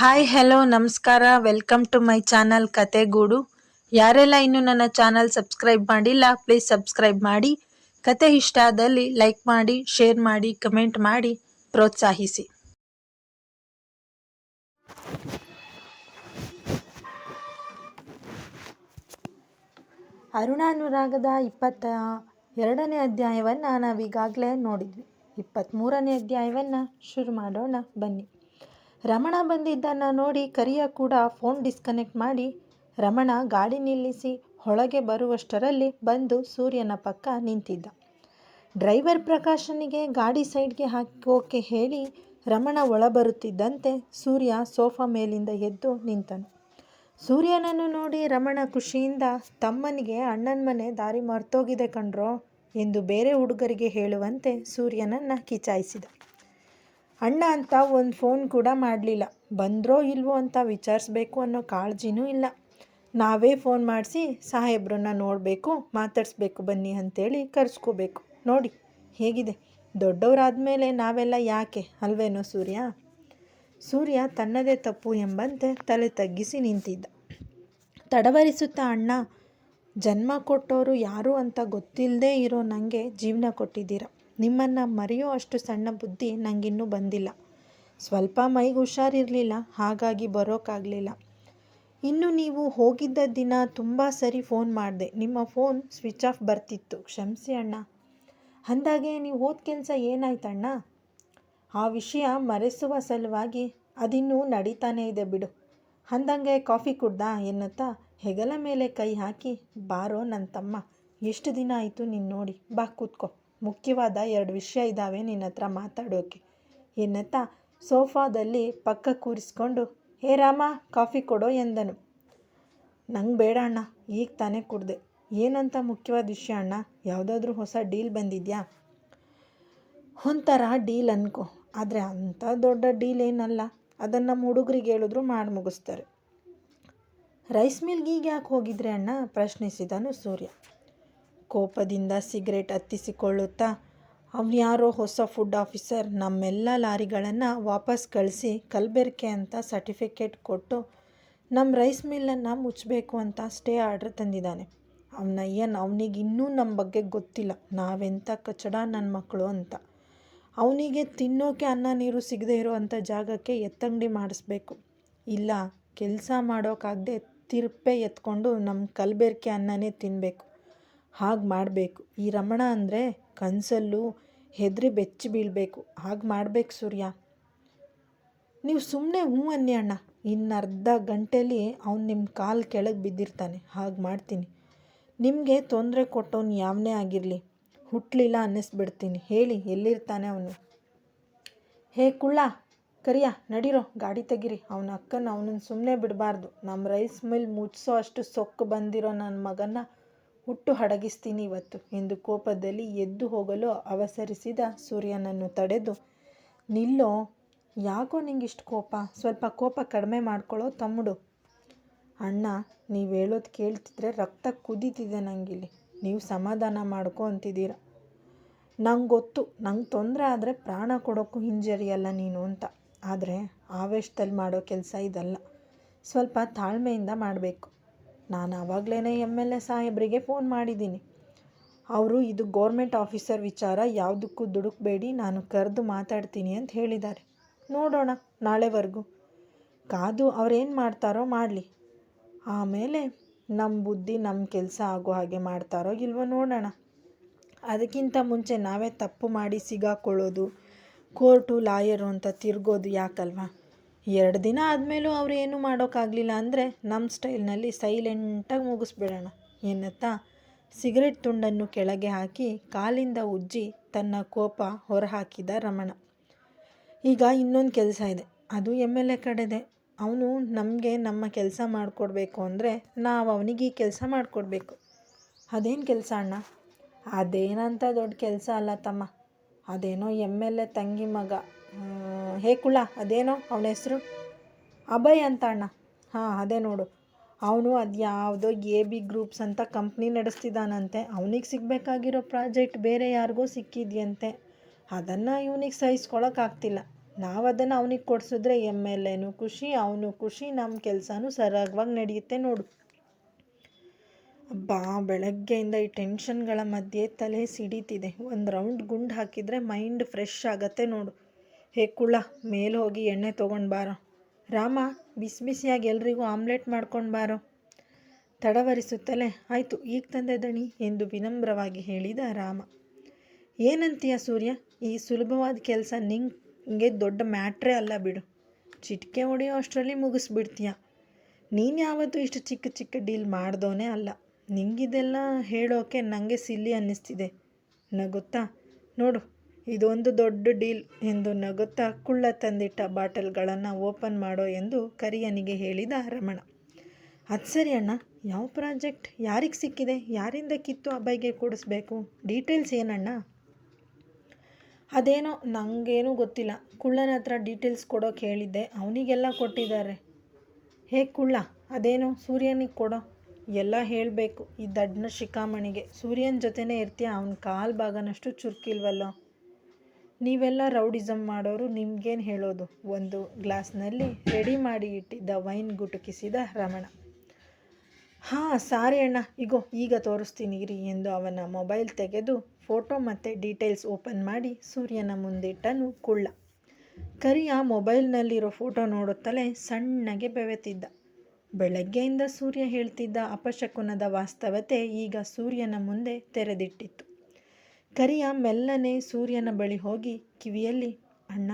Hi hello ನಮಸ್ಕಾರ. Welcome to my channel Kathegoodu ಯಾರೆಲ್ಲ ಇನ್ನೂ ನನ್ನ ಚಾನಲ್ ಸಬ್ಸ್ಕ್ರೈಬ್ ಮಾಡಿಲ್ಲ ಪ್ಲೀಸ್ ಸಬ್ಸ್ಕ್ರೈಬ್ ಮಾಡಿ. ಕತೆ ಇಷ್ಟ ಆದಲ್ಲಿ ಲೈಕ್ ಮಾಡಿ ಶೇರ್ ಮಾಡಿ ಕಮೆಂಟ್ ಮಾಡಿ, ಪ್ರೋತ್ಸಾಹಿಸಿ. ಅರುಣಾನುರಾಗದ ಇಪ್ಪತ್ತ ಎರಡನೇ ಅಧ್ಯಾಯವನ್ನು ನಾವೀಗಾಗಲೇ ನೋಡಿದ್ವಿ. ಇಪ್ಪತ್ತ್ಮೂರನೇ ಅಧ್ಯಾಯವನ್ನು ಶುರು ಮಾಡೋಣ, ಬನ್ನಿ. ರಮಣ ಬಂದಿದ್ದನ್ನು ನೋಡಿ ಕರಿಯ ಕೂಡ ಫೋನ್ ಡಿಸ್ಕನೆಕ್ಟ್ ಮಾಡಿ, ರಮಣ, ಗಾಡಿ ನಿಲ್ಲಿಸಿ ಒಳಗೆ ಬರುವಷ್ಟರಲ್ಲಿ ಬಂದು ಸೂರ್ಯನ ಪಕ್ಕ ನಿಂತಿದ್ದ. ಡ್ರೈವರ್ ಪ್ರಕಾಶನಿಗೆ ಗಾಡಿ ಸೈಡ್ಗೆ ಹಾಕೋಕೆ ಹೇಳಿ ರಮಣ ಒಳ ಬರುತ್ತಿದ್ದಂತೆ ಸೂರ್ಯ ಸೋಫಾ ಮೇಲಿಂದ ಎದ್ದು ನಿಂತನು. ಸೂರ್ಯನನ್ನು ನೋಡಿ ರಮಣ ಖುಷಿಯಿಂದ, ತಮ್ಮನಿಗೆ ಅಣ್ಣನ ಮನೆ ದಾರಿ ಮರ್ತೋಗಿದೆ ಕಣ್ರೋ ಎಂದು ಬೇರೆ ಹುಡುಗರಿಗೆ ಹೇಳುವಂತೆ ಸೂರ್ಯನನ್ನು ಕಿಚಾಯಿಸಿದ. ಅಣ್ಣ ಅಂತ ಒಂದು ಫೋನ್ ಕೂಡ ಮಾಡಲಿಲ್ಲ. ಬಂದರೋ ಇಲ್ವೋ ಅಂತ ವಿಚಾರಿಸ್ಬೇಕು ಅನ್ನೋ ಕಾಳಜಿನೂ ಇಲ್ಲ. ನಾವೇ ಫೋನ್ ಮಾಡಿಸಿ, ಸಾಹೇಬ್ರನ್ನ ನೋಡಬೇಕು, ಮಾತಾಡಿಸ್ಬೇಕು ಬನ್ನಿ ಅಂತೇಳಿ ಕರೆಸ್ಕೋಬೇಕು. ನೋಡಿ, ಹೇಗಿದೆ? ದೊಡ್ಡವರಾದ ಮೇಲೆ ನಾವೆಲ್ಲ ಯಾಕೆ? ಅಲ್ವೇನೋ ಸೂರ್ಯ? ಸೂರ್ಯ ತನ್ನದೇ ತಪ್ಪು ಎಂಬಂತೆ ತಲೆ ತಗ್ಗಿಸಿ ನಿಂತಿದ್ದ. ತಡವರಿಸುತ್ತಾ ಅಣ್ಣ, ಜನ್ಮ ಕೊಟ್ಟವರು ಯಾರು ಅಂತ ಗೊತ್ತಿಲ್ಲದೆ ಇರೋ ನನಗೆ ಜೀವನ ಕೊಟ್ಟಿದ್ದೀರ? ನಿಮ್ಮನ್ನು ಮರೆಯೋ ಅಷ್ಟು ಸಣ್ಣ ಬುದ್ಧಿ ನನಗಿನ್ನೂ ಬಂದಿಲ್ಲ. ಸ್ವಲ್ಪ ಮೈಗೆ ಹುಷಾರಿರಲಿಲ್ಲ, ಹಾಗಾಗಿ ಬರೋಕ್ಕಾಗಲಿಲ್ಲ ಇನ್ನು ನೀವು ಹೋಗಿದ್ದ ದಿನ ತುಂಬ ಸರಿ ಫೋನ್ ಮಾಡಿದೆ. ನಿಮ್ಮ ಫೋನ್ ಸ್ವಿಚ್ ಆಫ್ ಬರ್ತಿತ್ತು. ಕ್ಷಮಿಸಿ ಅಣ್ಣ. ಅಂದಾಗೆ ನೀವು ಹೋದ ಕೆಲಸ ಏನಾಯ್ತಣ್ಣ? ಆ ವಿಷಯ ಮರೆಸುವ ಸಲುವಾಗಿ ಅದಿನ್ನೂ ನಡೀತಾನೇ ಇದೆ ಬಿಡು. ಅಂದಂಗೆ ಕಾಫಿ ಕುಡ್ದಾ ಎನ್ನುತ್ತಾ ಹೆಗಲ ಮೇಲೆ ಕೈ ಹಾಕಿ, ಬಾರೋ ನನ್ನ ತಮ್ಮ ಎಷ್ಟು ದಿನ ಆಯಿತು ನೀನು ನೋಡಿ ಬಾ ಕೂತ್ಕೋ. ಮುಖ್ಯವಾದ ಎರಡು ವಿಷಯ ಇದ್ದಾವೆ ನಿನ್ನ ಹತ್ರ ಮಾತಾಡೋಕೆ. ಎನ್ನುತ್ತಾ ಸೋಫಾದಲ್ಲಿ ಪಕ್ಕ ಕೂರಿಸ್ಕೊಂಡು, ಹೇ ರಾಮ, ಕಾಫಿ ಕೊಡೋ ಎಂದನು. ನಂಗೆ ಬೇಡ ಅಣ್ಣ, ಈಗ ತಾನೇ ಕುಡ್ದೆ. ಏನಂತ ಮುಖ್ಯವಾದ ವಿಷಯ ಅಣ್ಣ, ಯಾವುದಾದ್ರೂ ಹೊಸ ಡೀಲ್ ಬಂದಿದೆಯಾ? ಒಂಥರ ಡೀಲ್ ಅನ್ಕೋ. ಆದರೆ ಅಂಥ ದೊಡ್ಡ ಡೀಲ್ ಏನಲ್ಲ. ಅದನ್ನು ನಮ್ಮ ಹುಡುಗರಿಗೆ ಹೇಳಿದ್ರು ಮಾಡಿ ಮುಗಿಸ್ತಾರೆ. ರೈಸ್ ಮಿಲ್ಗೀಗ ಯಾಕೆ ಹೋಗಿದ್ರೆ ಅಣ್ಣ? ಪ್ರಶ್ನಿಸಿದನು ಸೂರ್ಯ. ಕೋಪದಿಂದ ಸಿಗರೇಟ್ ಹತ್ತಿಸಿಕೊಳ್ಳುತ್ತಾ, ಅವನು ಯಾರೋ ಹೊಸ ಫುಡ್ ಆಫೀಸರ್, ನಮ್ಮೆಲ್ಲ ಲಾರಿಗಳನ್ನು ವಾಪಸ್ ಕಳಿಸಿ ಕಲಬೆರಕೆ ಅಂತ ಸರ್ಟಿಫಿಕೇಟ್ ಕೊಟ್ಟು ನಮ್ಮ ರೈಸ್ ಮಿಲ್ಲನ್ನು ಮುಚ್ಚಬೇಕು ಅಂತ ಸ್ಟೇ ಆರ್ಡ್ರ್ ತಂದಿದ್ದಾನೆ. ಅವನಯ್ಯನ್ ಅವನಿಗೆ ಇನ್ನೂ ನಮ್ಮ ಬಗ್ಗೆ ಗೊತ್ತಿಲ್ಲ. ನಾವೆಂಥ ಕಚಡ ನನ್ನ ಮಕ್ಕಳು ಅಂತ. ಅವನಿಗೆ ತಿನ್ನೋಕೆ ಅನ್ನ ನೀರು ಸಿಗದೆ ಇರೋ ಅಂಥ ಜಾಗಕ್ಕೆ ಎತ್ತಂಗಡಿ ಮಾಡಿಸ್ಬೇಕು. ಇಲ್ಲ, ಕೆಲಸ ಮಾಡೋಕ್ಕಾಗದೆ ತಿರುಪೆ ಎತ್ಕೊಂಡು ನಮ್ಮ ಕಲಬೆರಕೆ ಅನ್ನನೇ ತಿನ್ನಬೇಕು ಹಾಗೆ ಮಾಡಬೇಕು. ಈ ರಮಣ ಅಂದರೆ ಕನಸಲ್ಲೂ ಹೆದರಿ ಬೆಚ್ಚಿ ಬೀಳಬೇಕು. ಹಾಗೆ ಮಾಡಬೇಕು ಸೂರ್ಯ. ನೀವು ಸುಮ್ಮನೆ ಹ್ಞೂ ಅನ್ನಿ ಅಣ್ಣ. ಇನ್ನು ಅರ್ಧ ಗಂಟೆಲಿ ಅವ್ನು ನಿಮ್ಮ ಕಾಲು ಕೆಳಗೆ ಬಿದ್ದಿರ್ತಾನೆ. ಹಾಗೆ ಮಾಡ್ತೀನಿ. ನಿಮಗೆ ತೊಂದರೆ ಕೊಟ್ಟವನು ಯಾವನೇ ಆಗಿರಲಿ ಹುಟ್ಟಲಿಲ್ಲ ಅನ್ನಿಸ್ಬಿಡ್ತೀನಿ. ಹೇಳಿ, ಎಲ್ಲಿರ್ತಾನೆ ಅವನು? ಹೇ ಕುಳ್ಳ, ಕರಿಯ, ನಡೀರೋ, ಗಾಡಿ ತೆಗಿರಿ. ಅವನ ಅಕ್ಕನ ಅವನನ್ನು ಸುಮ್ಮನೆ ಬಿಡಬಾರ್ದು. ನಮ್ಮ ರೈಸ್ ಮಿಲ್ ಮುಚ್ಚಿಸೋ ಅಷ್ಟು ಸೊಕ್ಕು ಬಂದಿರೋ ನನ್ನ ಮಗನ ಹುಟ್ಟು ಹಡಗಿಸ್ತೀನಿ ಇವತ್ತು ಎಂದು ಕೋಪದಲ್ಲಿ ಎದ್ದು ಹೋಗಲು ಅವಸರಿಸಿದ ಸೂರ್ಯನನ್ನು ತಡೆದು, ನಿಲ್ಲೋ, ಯಾಕೋ ನಿಂಗಿಷ್ಟು ಕೋಪ? ಸ್ವಲ್ಪ ಕೋಪ ಕಡಿಮೆ ಮಾಡ್ಕೊಳ್ಳೋ ತಮ್ಮಡು. ಅಣ್ಣ, ನೀವು ಹೇಳೋದು ಕೇಳ್ತಿದ್ರೆ ರಕ್ತ ಕುದೀತಿದೆ ನನಗಿಲ್ಲಿ ನೀವು ಸಮಾಧಾನ ಮಾಡ್ಕೊ ಅಂತಿದ್ದೀರ. ನಂಗೆ ಗೊತ್ತು, ನಂಗೆ ತೊಂದರೆ ಆದರೆ ಪ್ರಾಣ ಕೊಡೋಕ್ಕೂ ಹಿಂಜರಿಯಲ್ಲ ನೀನು ಅಂತ. ಆದರೆ ಆವೇಶದಲ್ಲಿ ಮಾಡೋ ಕೆಲಸ ಇದಲ್ಲ. ಸ್ವಲ್ಪ ತಾಳ್ಮೆಯಿಂದ ಮಾಡಬೇಕು. ನಾನು ಆವಾಗಲೇ ಎಂ ಎಲ್ ಎ ಸಾಹೇಬರಿಗೆ ಫೋನ್ ಮಾಡಿದ್ದೀನಿ. ಅವರು, ಇದು ಗೋರ್ಮೆಂಟ್ ಆಫೀಸರ್ ವಿಚಾರ, ಯಾವುದಕ್ಕೂ ದುಡುಕಬೇಡಿ, ನಾನು ಕರೆದು ಮಾತಾಡ್ತೀನಿ ಅಂತ ಹೇಳಿದ್ದಾರೆ. ನೋಡೋಣ, ನಾಳೆವರೆಗೂ. ಕಾದು ಅವ್ರೇನು ಮಾಡ್ತಾರೋ ಮಾಡಲಿ. ಆಮೇಲೆ ನಮ್ಮ ಬುದ್ಧಿ ನಮ್ಮ ಕೆಲಸ ಆಗೋ ಹಾಗೆ ಮಾಡ್ತಾರೋ ಇಲ್ವೋ ನೋಡೋಣ. ಅದಕ್ಕಿಂತ ಮುಂಚೆ ನಾವೇ ತಪ್ಪು ಮಾಡಿ ಸಿಗಾಕೊಳ್ಳೋದು, ಕೋರ್ಟು ಲಾಯರು ಅಂತ ತಿರ್ಗೋದು ಯಾಕಲ್ವಾ? ಎರಡು ದಿನ ಆದಮೇಲೂ ಅವ್ರು ಏನೂ ಮಾಡೋಕ್ಕಾಗಲಿಲ್ಲ ಅಂದರೆ ನಮ್ಮ ಸ್ಟೈಲ್ನಲ್ಲಿ ಸೈಲೆಂಟಾಗಿ ಮುಗಿಸ್ಬಿಡೋಣ. ಎನ್ನುತ್ತಾ ಸಿಗರೆಟ್ ತುಂಡನ್ನು ಕೆಳಗೆ ಹಾಕಿ ಕಾಲಿಂದ ಉಜ್ಜಿ ತನ್ನ ಕೋಪ ಹೊರಹಾಕಿದ ರಮಣ. ಈಗ ಇನ್ನೊಂದು ಕೆಲಸ ಇದೆ. ಅದು ಎಂ ಎಲ್ ಎ ಕಡೆದೆ. ಅವನು ನಮಗೆ ನಮ್ಮ ಕೆಲಸ ಮಾಡಿಕೊಡ್ಬೇಕು ಅಂದರೆ ನಾವು ಅವನಿಗೆ ಈ ಕೆಲಸ ಮಾಡಿಕೊಡ್ಬೇಕು. ಅದೇನು ಕೆಲಸ ಅಣ್ಣ? ಅದೇನಂತ ದೊಡ್ಡ ಕೆಲಸ ಅಲ್ಲ ತಮ್ಮ. ಅದೇನೋ ಎಂ ಎಲ್ ಎ ತಂಗಿ ಮಗ. ಹೇ ಕುಳ ಅದೇನೋ ಅವನ ಹೆಸರು? ಅಭಯ್ ಅಂತ ಅಣ್ಣ. ಹಾಂ, ಅದೇ ನೋಡು. ಅವನು ಅದು ಯಾವುದೋ ಎ ಬಿ ಗ್ರೂಪ್ಸ್ ಅಂತ ಕಂಪ್ನಿ ನಡೆಸ್ತಿದ್ದಾನಂತೆ ಅವನಿಗೆ ಸಿಗಬೇಕಾಗಿರೋ ಪ್ರಾಜೆಕ್ಟ್ ಬೇರೆ ಯಾರಿಗೋ ಸಿಕ್ಕಿದೆಯಂತೆ. ಅದನ್ನು ಇವನಿಗೆ ಸಹಿಸ್ಕೊಳಕ್ಕಾಗ್ತಿಲ್ಲ. ನಾವು ಅದನ್ನು ಅವನಿಗೆ ಕೊಡಿಸಿದ್ರೆ ಎಂ ಎಲ್ ಎನು ಖುಷಿ, ಅವನು ಖುಷಿ ನಮ್ಮ ಕೆಲಸನೂ ಸರಾಗವಾಗಿ ನಡೆಯುತ್ತೆ ನೋಡು. ಅಬ್ಬಾ, ಬೆಳಗ್ಗೆಯಿಂದ ಈ ಟೆನ್ಷನ್ಗಳ ಮಧ್ಯೆ ತಲೆ ಸಿಡೀತಿದೆ. ಒಂದು ರೌಂಡ್ ಗುಂಡು ಹಾಕಿದರೆ ಮೈಂಡ್ ಫ್ರೆಶ್ ಆಗತ್ತೆ ನೋಡು. ಹೇ ಕುಳ್ಳ, ಮೇಲೆ ಹೋಗಿ ಎಣ್ಣೆ ತೊಗೊಂಡು ಬಾರೋ. ರಾಮ ಬಿಸಿ ಬಿಸಿಯಾಗಿ ಎಲ್ರಿಗೂ ಆಮ್ಲೆಟ್ ಮಾಡ್ಕೊಂಡು ಬಾರೋ. ತಡವರಿಸುತ್ತಲೇ, ಆಯಿತು, ಈಗ ತಂದೆ ದಣಿ ಎಂದು ವಿನಮ್ರವಾಗಿ ಹೇಳಿದ ರಾಮ. ಏನಂತೀಯ ಸೂರ್ಯ, ಈ ಸುಲಭವಾದ ಕೆಲಸ ನಿಂಗೆ ದೊಡ್ಡ ಮ್ಯಾಟ್ರೇ ಅಲ್ಲ ಬಿಡು. ಚಿಟಿಕೆ ಹೊಡೆಯೋ ಅಷ್ಟರಲ್ಲಿ ಮುಗಿಸ್ಬಿಡ್ತೀಯ. ನೀನು ಯಾವತ್ತೂ ಇಷ್ಟು ಚಿಕ್ಕ ಚಿಕ್ಕ ಡೀಲ್ ಮಾಡ್ದೋನೇ ಅಲ್ಲ. ನಿಂಗಿದೆಲ್ಲ ಹೇಳೋಕೆ ನನಗೆ ಸಿಲ್ಲಿ ಅನ್ನಿಸ್ತಿದೆ. ನಗುತ್ತಾ? ನೋಡು ಇದೊಂದು ದೊಡ್ಡ ಡೀಲ್ ಎಂದು ನಗುತ್ತಾ ಕುಳ್ಳ ತಂದಿಟ್ಟ ಬಾಟಲ್ಗಳನ್ನು ಓಪನ್ ಮಾಡೋ ಎಂದು ಕರಿಯನಿಗೆ ಹೇಳಿದ ರಮಣ. ಅದು ಸರಿ ಅಣ್ಣ, ಯಾವ ಪ್ರಾಜೆಕ್ಟ್? ಯಾರಿಗೆ ಸಿಕ್ಕಿದೆ? ಯಾರಿಂದ ಕಿತ್ತು ಅಬ್ಬಾಯಿಗೆ ಕೊಡಿಸ್ಬೇಕು? ಡೀಟೇಲ್ಸ್ ಏನಣ್ಣ? ಅದೇನೋ ನನಗೇನೂ ಗೊತ್ತಿಲ್ಲ. ಕುಳ್ಳನ ಹತ್ರ ಡೀಟೇಲ್ಸ್ ಕೊಡೋಕೆ ಹೇಳಿದ್ದೆ. ಅವನಿಗೆಲ್ಲ ಕೊಟ್ಟಿದ್ದಾರೆ. ಹೇ ಕುಳ್ಳ, ಅದೇನೋ ಸೂರ್ಯನಿಗೆ ಕೊಡೋ? ಎಲ್ಲ ಹೇಳಬೇಕು. ಈ ದಡ್ಡನ ಶಿಖಾಮಣಿಗೆ. ಸೂರ್ಯನ ಜೊತೆನೇ ಇರ್ತೀಯ, ಅವನ ಕಾಲು ಭಾಗನಷ್ಟು ಚುರುಕಿಲ್ವಲ್ಲೋ? ನೀವೆಲ್ಲ ರೌಡಿಸಮ್ ಮಾಡೋರು ನಿಮ್ಗೇನು ಹೇಳೋದು? ಒಂದು ಗ್ಲಾಸ್ನಲ್ಲಿ ರೆಡಿ ಮಾಡಿ ಇಟ್ಟಿದ್ದ ವೈನ್ ಗುಟುಕಿಸಿದ ರಮಣ. ಹಾಂ, ಸಾರಿ ಅಣ್ಣ. ಇಗೋ, ಈಗ ತೋರಿಸ್ತೀನಿ ಇರಿ ಎಂದು ಅವನ ಮೊಬೈಲ್ ತೆಗೆದು ಫೋಟೋ ಮತ್ತು ಡೀಟೇಲ್ಸ್ ಓಪನ್ ಮಾಡಿ ಸೂರ್ಯನ ಮುಂದಿಟ್ಟನು ಕುಳ್ಳ. ಕರಿಯ ಮೊಬೈಲ್ನಲ್ಲಿರೋ ಫೋಟೋ ನೋಡುತ್ತಲೇ ಸಣ್ಣಗೆ ಬೆವೆತಿದ್ದ. ಬೆಳಗ್ಗೆಯಿಂದ ಸೂರ್ಯ ಹೇಳ್ತಿದ್ದ ಅಪಶಕುನದ ವಾಸ್ತವತೆ ಈಗ ಸೂರ್ಯನ ಮುಂದೆ ತೆರೆದಿಟ್ಟಿತ್ತು. ಕರಿಯ ಮೆಲ್ಲನೆ ಸೂರ್ಯನ ಬಳಿ ಹೋಗಿ ಕಿವಿಯಲ್ಲಿ, ಅಣ್ಣ,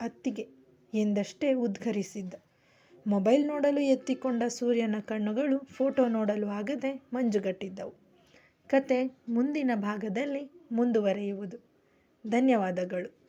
ಅತ್ತಿಗೆ ಎಂದಷ್ಟೇ ಉದ್ಘರಿಸಿದ್ದ. ಮೊಬೈಲ್ ನೋಡಲು ಎತ್ತಿಕೊಂಡ ಸೂರ್ಯನ ಕಣ್ಣುಗಳು ಫೋಟೋ ನೋಡಲು ಆಗದೆ ಮಂಜುಗಟ್ಟಿದ್ದವು. ಕತೆ ಮುಂದಿನ ಭಾಗದಲ್ಲಿ ಮುಂದುವರೆಯುವುದು. ಧನ್ಯವಾದಗಳು.